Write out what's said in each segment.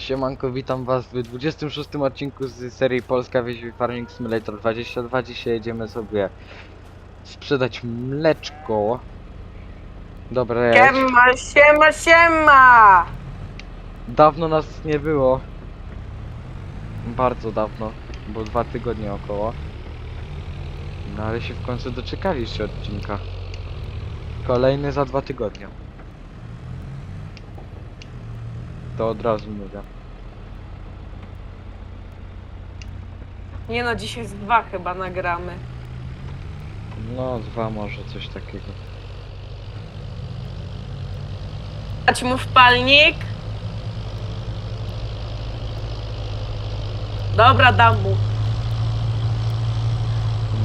Siemanko, witam was w 26 odcinku z serii Polska Wieś Farming Simulator 22. Dzisiaj jedziemy sobie sprzedać mleczko. Dobre, Siema, siema, siema! dawno nas nie było. Bardzo dawno, bo dwa tygodnie około. No ale się w końcu doczekaliście odcinka. Kolejny za dwa tygodnie. To od razu mówię. Nie no, dzisiaj z dwa chyba nagramy. No, dwa może, coś takiego. Dać mu wpalnik? Dobra, dam mu.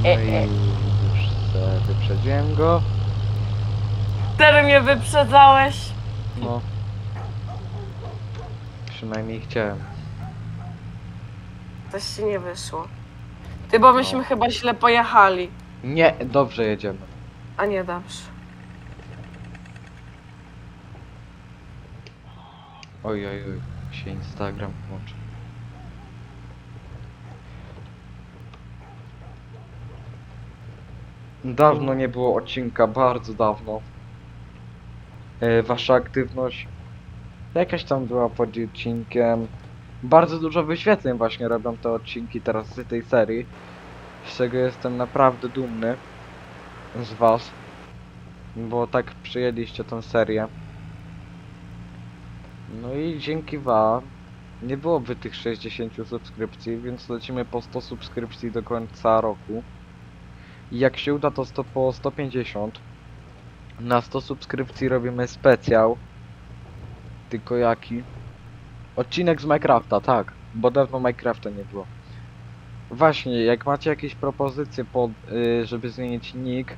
No E, i już se wyprzedziłem go. Teraz mnie wyprzedzałeś. No. Przynajmniej chciałem. Coś ci nie wyszło. Ty, bo myśmy No. chyba źle pojechali. Nie, dobrze jedziemy. A nie, dobrze. Oj, oj, oj. Się Instagram włączy. Dawno nie było odcinka, bardzo dawno. E, wasza aktywność jakaś tam była pod odcinkiem. Bardzo dużo wyświetleń właśnie robią te odcinki teraz z tej serii. Z czego jestem naprawdę dumny z was. Bo tak przyjęliście tą serię. No i dzięki wam nie byłoby tych 60 subskrypcji, więc lecimy po 100 subskrypcji do końca roku. I jak się uda to 100 po 150. Na 100 subskrypcji robimy specjał. Tylko jaki? Odcinek z Minecrafta, tak. Bo dawno Minecrafta nie było. Właśnie, jak macie jakieś propozycje, pod, y, żeby zmienić nick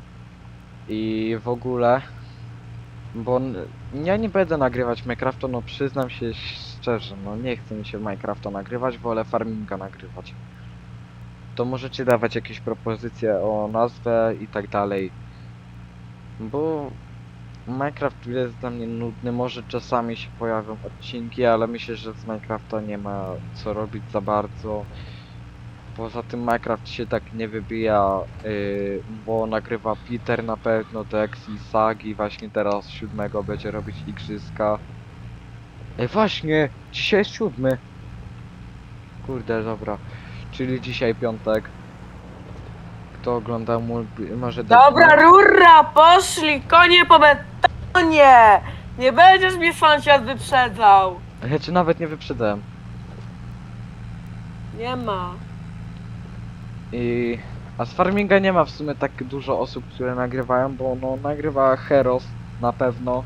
i w ogóle, bo ja nie będę nagrywać Minecrafta, no przyznam się szczerze, no nie chce mi się Minecrafta nagrywać, wolę farminga nagrywać. To możecie dawać jakieś propozycje o nazwę i tak dalej. Bo Minecraft jest dla mnie nudny, może czasami się pojawią odcinki, ale myślę, że z Minecrafta nie ma co robić za bardzo. Poza tym Minecraft się tak nie wybija, yy, bo nagrywa Peter na pewno, Dex i Sagi, właśnie teraz siódmego będzie robić igrzyska. Ej właśnie, dzisiaj jest siódmy. Kurde, dobra. Czyli dzisiaj piątek. Kto ogląda mu, może... Dobra, rura, poszli, konie po betonie! Nie będziesz mnie sąsiad wyprzedzał. Ja cię nawet nie wyprzedzałem. Nie ma. I... A z Farminga nie ma w sumie tak dużo osób, które nagrywają, bo no nagrywa Heros na pewno,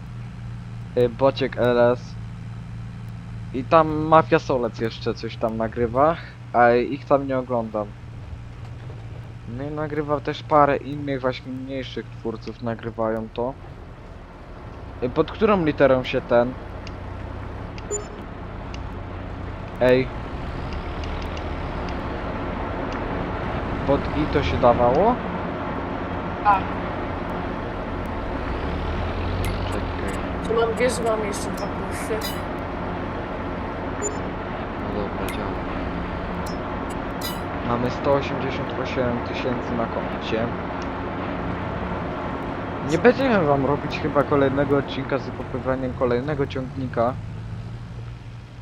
y, Bociek LS i tam Mafia Solec jeszcze coś tam nagrywa, a ich tam nie oglądam. No i nagrywa też parę innych właśnie mniejszych twórców nagrywają to. Pod którą literą się ten? Ej. Pod i to się dawało? Tak. Czekaj. Tu mam, wiesz, mam jeszcze dwa plusy. No dobra, działa. Mamy 188 tysięcy na koncie. Nie będziemy wam robić chyba kolejnego odcinka z wykopywaniem kolejnego ciągnika.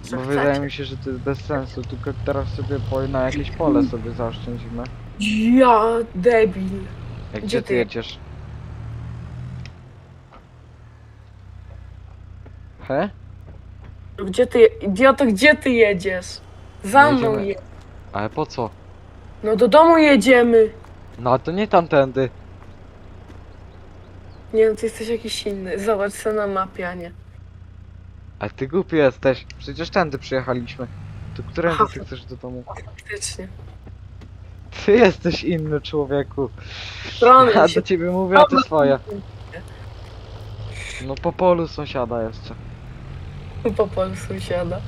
Co Bo chcecie? wydaje mi się, że to jest bez sensu, tylko teraz sobie po, na jakieś pole sobie zaoszczędzimy. Ja, debil. Jak Gdzie gdzie ty ty? jedziesz? He? Gdzie ty, idioto, gdzie ty jedziesz? Za mną Jedziemy. je. Ale po co? No do domu jedziemy. No a to nie tamtędy. Nie no, ty jesteś jakiś inny. Zobacz co na mapie, a nie. A ty głupi jesteś. Przecież tędy przyjechaliśmy. To którędy ty chcesz do domu? Faktycznie. Ty jesteś inny człowieku. Strony Ja się... do ciebie mówię, a ty swoje. No po polu sąsiada jeszcze. Po polu sąsiada.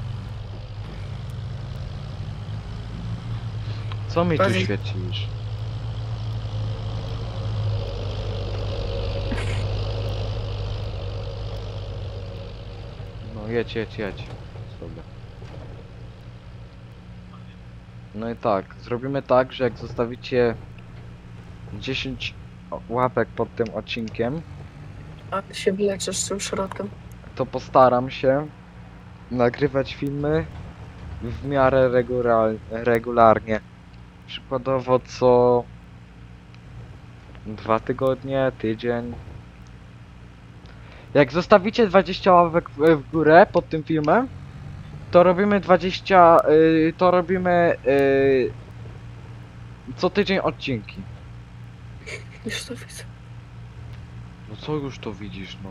Co mi tu świecisz? No jedź, jedź, jedź. Sobie. No i tak, zrobimy tak, że jak zostawicie 10 łapek pod tym odcinkiem, A ty się wyleczysz z tym środkiem. to postaram się nagrywać filmy w miarę regular, regularnie. Przykładowo co dwa tygodnie, tydzień. Jak zostawicie 20 łapek w, w górę pod tym filmem, to robimy 20, y, to robimy y, co tydzień odcinki. Już to widzę. No co już to widzisz, no.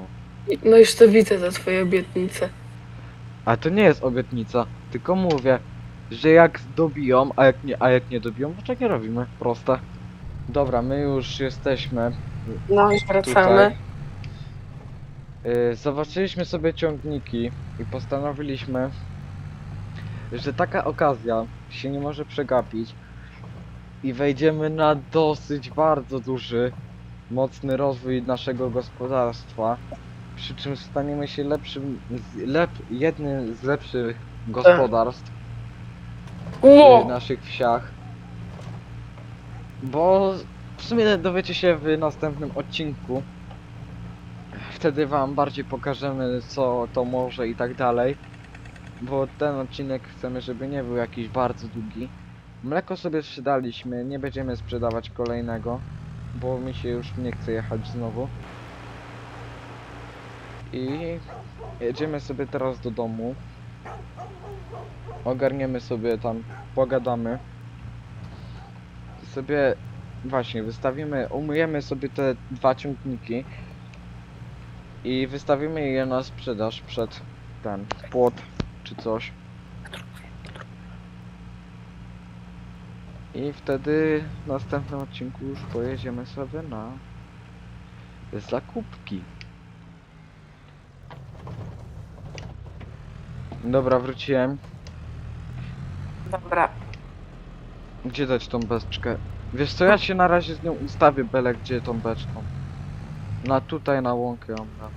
No już to widzę, te twoje obietnice. Ale to nie jest obietnica, tylko mówię, że jak dobiją, a jak nie, a jak nie dobiją, to tak nie robimy. Proste. Dobra, my już jesteśmy No już wracamy. Y, Zobaczyliśmy sobie ciągniki i postanowiliśmy, że taka okazja się nie może przegapić i wejdziemy na dosyć bardzo duży, mocny rozwój naszego gospodarstwa, przy czym staniemy się lepszym, z- lep, jednym z lepszych gospodarstw Ło! naszych wsiach. Bo w sumie dowiecie się w następnym odcinku. Wtedy wam bardziej pokażemy co to może i tak dalej. Bo ten odcinek chcemy, żeby nie był jakiś bardzo długi. Mleko sobie sprzedaliśmy, nie będziemy sprzedawać kolejnego, bo mi się już nie chce jechać znowu. I jedziemy sobie teraz do domu. Ogarniemy sobie tam, pogadamy. Sobie właśnie wystawimy, umyjemy sobie te dwa ciągniki i wystawimy je na sprzedaż przed ten płot czy coś. I wtedy w następnym odcinku już pojedziemy sobie na zakupki. Dobra, wróciłem. Dobra. Gdzie dać tą beczkę? Wiesz co, ja się na razie z nią ustawię byle gdzie tą beczką. Na tutaj na łąkę ją dam.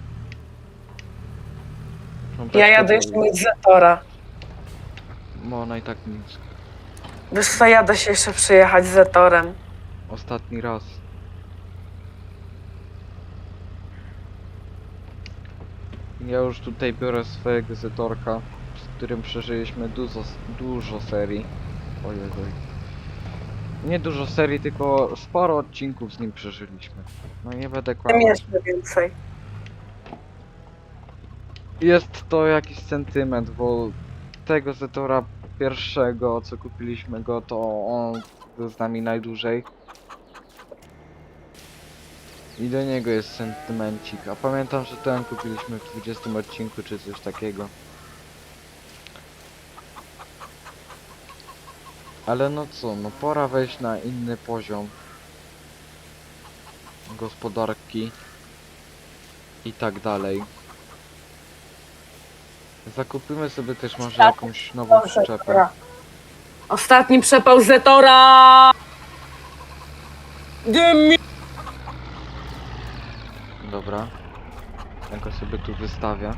Tą Ja jadę jeszcze mieć Zetora. No ona i tak nic. Wiesz co, jadę się jeszcze przyjechać z Zetorem. Ostatni raz. Ja już tutaj biorę swojego zetorka, z którym przeżyliśmy dużo, dużo serii. Ojej, Nie dużo serii, tylko sporo odcinków z nim przeżyliśmy. No nie będę Tym kłamał. jeszcze więcej. Jest to jakiś sentyment, bo tego Zetora pierwszego, co kupiliśmy go, to on był z nami najdłużej. I do niego jest sentymencik. A pamiętam, że ten kupiliśmy w 20 odcinku, czy coś takiego. Ale no co, no pora wejść na inny poziom gospodarki i tak dalej. Zakupimy sobie też może jakąś nową przyczepę. Ostatni przepał Zetora! Dymi! Dobra. Ja go sobie tu wystawię.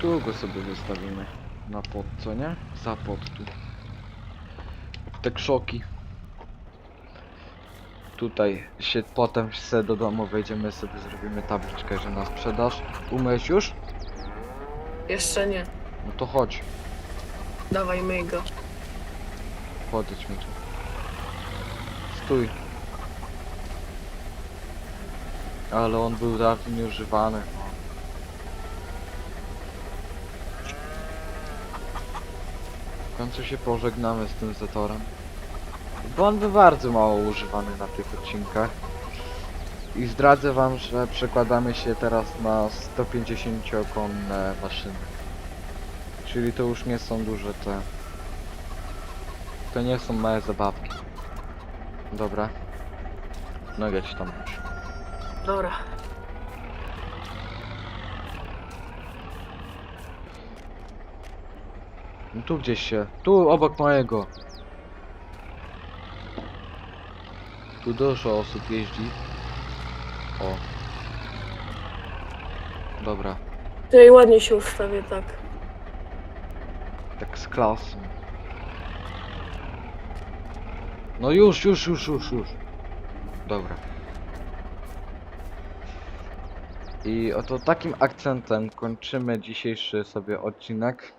Tu go sobie wystawimy. Na pod, co nie? Za pod tu. Te krzoki. Tutaj się potem se do domu wejdziemy sobie, zrobimy tabliczkę, że na sprzedaż. Umyłeś już? Jeszcze nie. No to chodź. Dawaj myj go. Podejdź mi tu. Stój. Ale on był dawno nieużywany. W końcu się pożegnamy z tym Zetorem. Bo on był bardzo mało używany na tych odcinkach. I zdradzę wam, że przekładamy się teraz na 150-konne maszyny. Czyli to już nie są duże te to nie są małe zabawki. Dobra. No jedź tam już. Dobra. No tu gdzieś się. Tu obok mojego. Tu dużo osób jeździ. O. Dobra, Tutaj ładnie się ustawię, tak. Tak z klasą. No już, już, już, już, już. Dobra. I oto takim akcentem kończymy dzisiejszy sobie odcinek.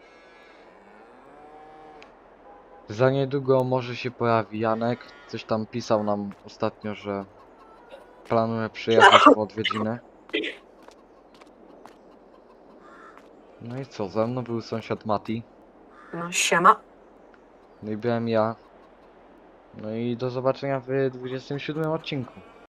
Za niedługo może się pojawi Janek. Coś tam pisał nam ostatnio, że planuje przyjechać po odwiedziny. No i co, ze mną był sąsiad Mati. No siema. No i byłem ja. No i do zobaczenia w 27 odcinku.